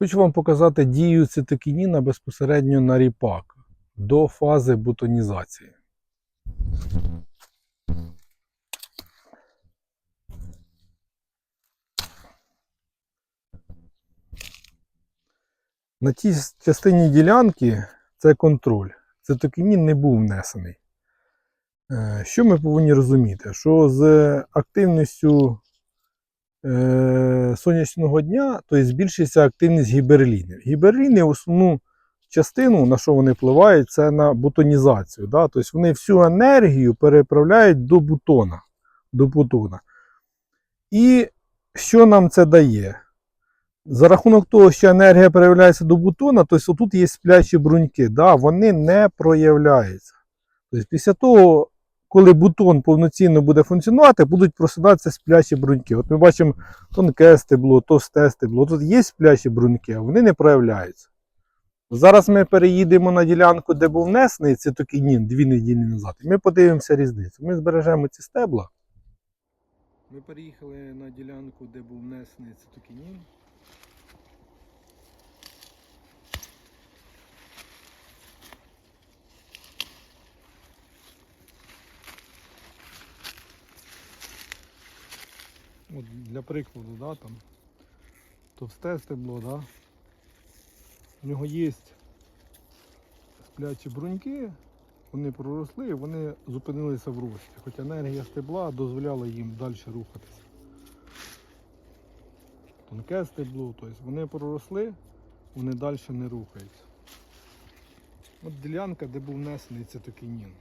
Хочу вам показати дію цитокініна безпосередньо на ріпак до фази бутонізації. На тій частині ділянки це контроль. Цитокінін не був внесений. Е, Що ми повинні розуміти? Що з активністю сонячного дня, то збільшиться активність гіберлінів. Гіберліни основну частину, на що вони впливають, це на бутонізацію. Да? Тобто вони всю енергію переправляють до бутона. До бутона. І що нам це дає? За рахунок того, що енергія переявляється до бутона, тобто тут є сплячі бруньки, да? вони не проявляються. Тобто після того, коли бутон повноцінно буде функціонувати, будуть просидатися сплячі бруньки. От ми бачимо тонке стебло, товсте стебло. Тут є сплячі бруньки, а вони не проявляються. Зараз ми переїдемо на ділянку, де був внесений цитокінін дві неділі назад, і ми подивимося різницю. Ми збережемо ці стебла. Ми переїхали на ділянку, де був внесений цитокінін. От для прикладу, да, там товсте стебло, да. У нього є сплячі бруньки, вони проросли і вони зупинилися в рості. Хоча енергія стебла дозволяла їм далі рухатися. Тонке стебло, тобто вони проросли, вони далі не рухаються. От ділянка, де був внесений цитокінін.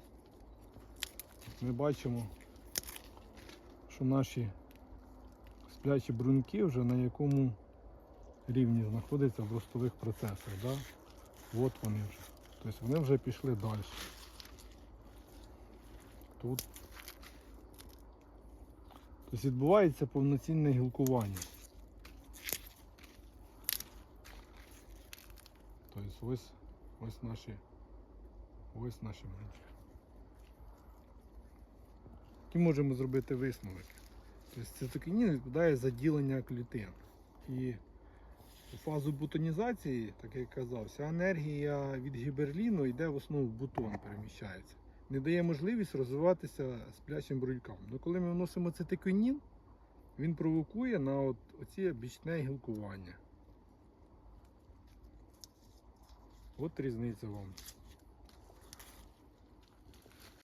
Ми бачимо, що наші сплячі бруньки вже на якому рівні знаходяться в ростових процесах. Да? От вони вже. Тобто вони вже пішли далі. Тут. Тобто відбувається повноцінне гілкування. Тобто ось, ось наші ось наші бруньки. Які можемо зробити висновок? Тобто цитокінін відповідає за клітин. І у фазу бутонізації, так як я казав, вся енергія від гіберліну йде в основу бутон, переміщається. Не дає можливість розвиватися сплячим брунькам. Ну коли ми вносимо цитокінін, він провокує на от, оці бічне гілкування. От різниця вам.